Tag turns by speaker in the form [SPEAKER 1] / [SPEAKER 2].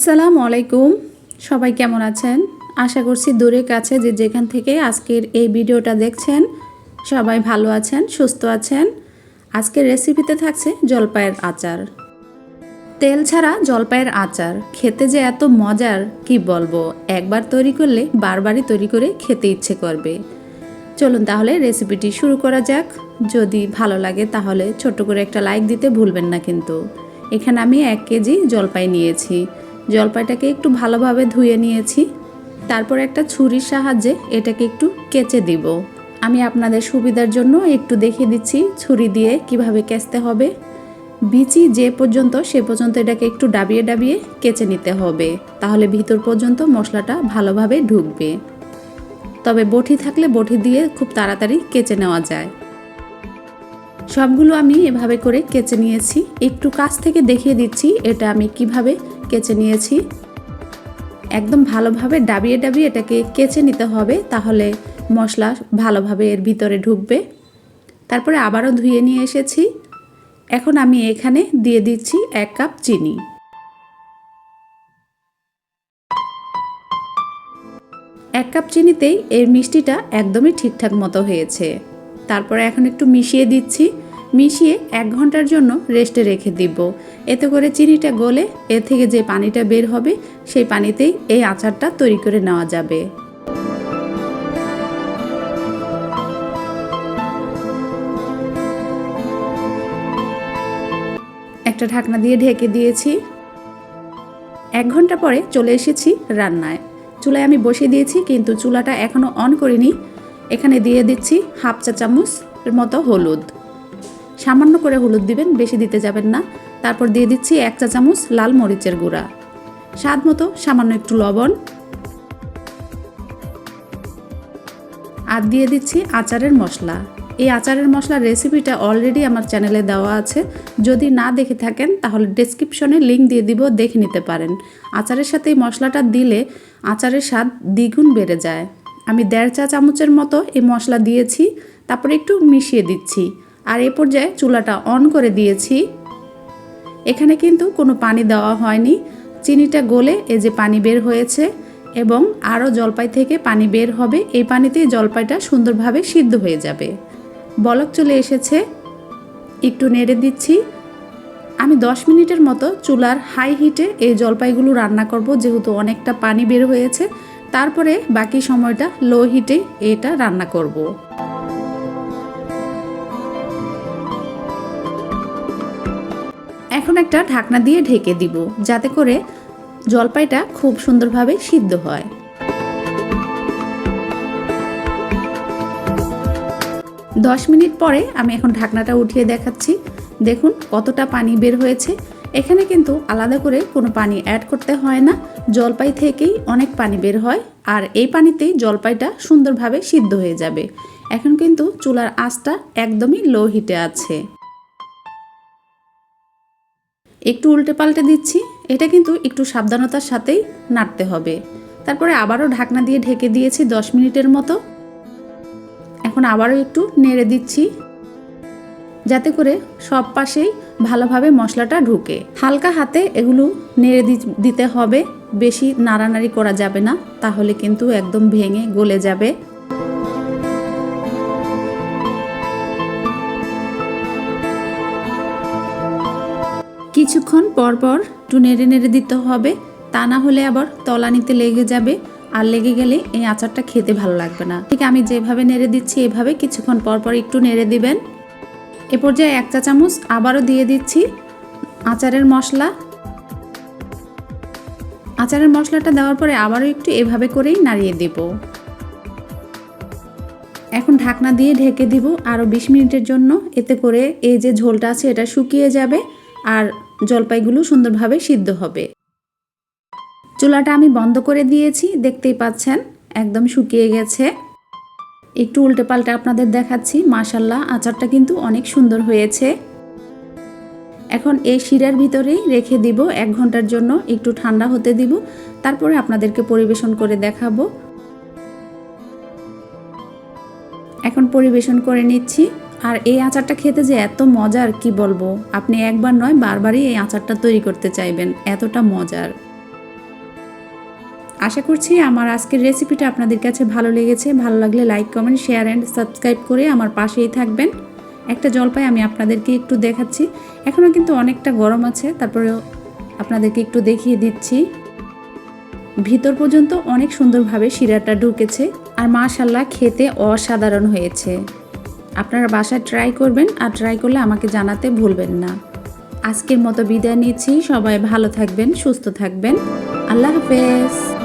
[SPEAKER 1] আসসালামু আলাইকুম। সবাই কেমন আছেন? আশা করছি দূরে কাছে যে যেখান থেকে আজকের এই ভিডিওটা দেখছেন, সবাই ভালো আছেন, সুস্থ আছেন। আজকের রেসিপিতে থাকছে জলপাইয়ের আচার। তেল ছাড়া জলপাইয়ের আচার খেতে যে এত মজার, কি বলব? একবার তৈরি করলে বারবারই তৈরি করে খেতে ইচ্ছে করবে। চলুন তাহলে রেসিপিটি শুরু করা যাক। যদি ভালো লাগে তাহলে ছোট্ট করে একটা লাইক দিতে ভুলবেন না কিন্তু। এখানে আমি এক কেজি জলপাই নিয়েছি। জলপাইটাকে একটু ভালোভাবে ধুয়ে নিয়েছি। তারপর একটা ছুরির সাহায্যে এটাকে একটু কেচে দিব। আমি আপনাদের সুবিধার জন্য একটু দেখিয়ে দিচ্ছি ছুরি দিয়ে কীভাবে কেচতে হবে। বিচি যে পর্যন্ত, সে পর্যন্ত এটাকে একটু ডাবিয়ে ডাবিয়ে কেচে নিতে হবে। তাহলে ভিতর পর্যন্ত মশলাটা ভালোভাবে ঢুকবে। তবে বটি থাকলে বটি দিয়ে খুব তাড়াতাড়ি কেচে নেওয়া যায়। সবগুলো আমি এভাবে করে কেচে নিয়েছি। একটু কাছ থেকে দেখিয়ে দিচ্ছি এটা আমি কীভাবে কেচে নিয়েছি। একদম ভালোভাবে ডাবিয়ে ডাবিয়ে এটাকে কেচে নিতে হবে, তাহলে মশলা ভালোভাবে এর ভিতরে ঢুকবে। তারপরে আবারও ধুয়ে নিয়ে এসেছি। এখন আমি এখানে দিয়ে দিচ্ছি এক কাপ চিনি। এক কাপ চিনিতেই এর মিষ্টিটা একদমই ঠিকঠাক মতো হয়েছে। তারপরে এখন একটু মিশিয়ে দিচ্ছি। মিশিয়ে এক ঘণ্টার জন্য রেস্টে রেখে দিব। এতে করে চিনিটা গলে, এ থেকে যে পানিটা বের হবে, সেই পানিতেই এই আচারটা তৈরি করে নেওয়া যাবে। একটা ঢাকনা দিয়ে ঢেকে দিয়েছি। এক ঘণ্টা পরে চলে এসেছি রান্নায়। চুলায় আমি বসিয়ে দিয়েছি, কিন্তু চুলাটা এখনও অন করিনি। এখানে দিয়ে দিচ্ছি হাফ চা চামচ মতো হলুদ। সামান্য করে হলুদ দিবেন, বেশি দিতে যাবেন না। তারপর দিয়ে দিচ্ছি এক চা চামচ লাল মরিচের গুঁড়া। স্বাদ মতো সামান্য একটু লবণ। আর দিয়ে দিচ্ছি আচারের মশলা। এই আচারের মশলার রেসিপিটা অলরেডি আমার চ্যানেলে দেওয়া আছে। যদি না দেখে থাকেন, তাহলে ডেসক্রিপশনে লিঙ্ক দিয়ে দিব, দেখে নিতে পারেন। আচারের সাথে এই মশলাটা দিলে আচারের স্বাদ দ্বিগুণ বেড়ে যায়। আমি দেড় চা চামচের মতো এই মশলা দিয়েছি। তারপরে একটু মিশিয়ে দিচ্ছি। আর এ পর্যায়ে চুলাটা অন করে দিয়েছি। এখানে কিন্তু কোনো পানি দেওয়া হয়নি। চিনিটা গলে এই যে পানি বের হয়েছে এবং আরও জলপাই থেকে পানি বের হবে, এই পানিতেই জলপাইটা সুন্দরভাবে সিদ্ধ হয়ে যাবে। বলক চলে এসেছে। একটু নেড়ে দিচ্ছি। আমি দশ মিনিটের মতো চুলার হাই হিটে এই জলপাইগুলো রান্না করব, যেহেতু অনেকটা পানি বের হয়েছে। তারপরে বাকি সময়টা লো হিটে এটা রান্না করব। এখন একটা ঢাকনা দিয়ে ঢেকে দিব, যাতে করে জলপাইটা খুব সুন্দরভাবে সিদ্ধ হয়। দশ মিনিট পরে আমি এখন ঢাকনাটা উঠিয়ে দেখাচ্ছি। দেখুন কতটা পানি বের হয়েছে। এখানে কিন্তু আলাদা করে কোনো পানি অ্যাড করতে হয় না। জলপাই থেকেই অনেক পানি বের হয় আর এই পানিতেই জলপাইটা সুন্দরভাবে সিদ্ধ হয়ে যাবে। এখন কিন্তু চুলার আঁচটা একদমই লো হিটে আছে। একটু উল্টে পাল্টে দিচ্ছি, এটা কিন্তু একটু সাবধানতার সাথেই নাড়তে হবে। তারপরে আবারও ঢাকনা দিয়ে ঢেকে দিয়েছি দশ মিনিটের মতো। এখন আবারও একটু নেড়ে দিচ্ছি, যাতে করে সব পাশেই ভালোভাবে মশলাটা ঢুকে। হালকা হাতে এগুলো নেড়ে দিতে হবে, বেশি নাড়ানাড়ি করা যাবে না, তাহলে কিন্তু একদম ভেঙে গলে যাবে। কিছুক্ষণ পর পর একটু নেড়ে নেড়ে দিতে হবে। তা না হলে আবার তলানিতে লেগে যাবে। আর লেগে গেলে এই আচারটা খেতে ভালো লাগবে না। ঠিক আমি যেভাবে নেড়ে দিচ্ছি, এভাবে কিছুক্ষণ পর পর একটু নেড়ে দিবেন। এ পর্যায়ে এক চা চামচ আবারও দিয়ে দিচ্ছি আচারের মশলা। আচারের মশলাটা দেওয়ার পরে আবারও একটু এভাবে করেই নাড়িয়ে দেব। এখন ঢাকনা দিয়ে ঢেকে দিব আরও বিশ মিনিটের জন্য। এতে করে এই যে ঝোলটা আছে, এটা শুকিয়ে যাবে। আর জলপাইগুলো সুন্দরভাবে সিদ্ধ হবে। চুলাটা আমি বন্ধ করে দিয়েছি, দেখতেই পাচ্ছেন, একদম শুকিয়ে গেছে। একটু উল্টে পাল্টে আপনাদের দেখাচ্ছি, মাশাল্লাহ, আচারটা কিন্তু অনেক সুন্দর হয়েছে। এখন এই শিরার ভিতরেই রেখে দিব, এক ঘণ্টার জন্য একটু ঠান্ডা হতে দিব, তারপরে আপনাদেরকে পরিবেশন করে দেখাবো। এখন পরিবেশন করে নিচ্ছি। আর এই আচারটা খেতে যে এত মজার, কি বলব? আপনি একবার নয়, বারবারই এই আচারটা তৈরি করতে চাইবেন। এতটা মজার। আশা করছি আমার আজকের রেসিপিটা আপনাদের কাছে ভালো লেগেছে। ভালো লাগলে like, comment, share and subscribe করে আমার পাশেই থাকবেন। একটা জলপাই আমি আপনাদেরকে একটু দেখাচ্ছি। এখনও কিন্তু অনেকটা গরম আছে, তারপরেও আপনাদেরকে একটু দেখিয়ে দিচ্ছি। ভিতর পর্যন্ত অনেক সুন্দরভাবে শিরাটা ঢুকেছে। আর মাশাল্লাহ খেতে অসাধারণ হয়েছে। আপনারা বাসায় ট্রাই করবেন আর ট্রাই করলে আমাকে জানাতে ভুলবেন না। আজকের মতো বিদায় নিচ্ছি। সবাই ভালো থাকবেন, সুস্থ থাকবেন। আল্লাহ হাফেজ।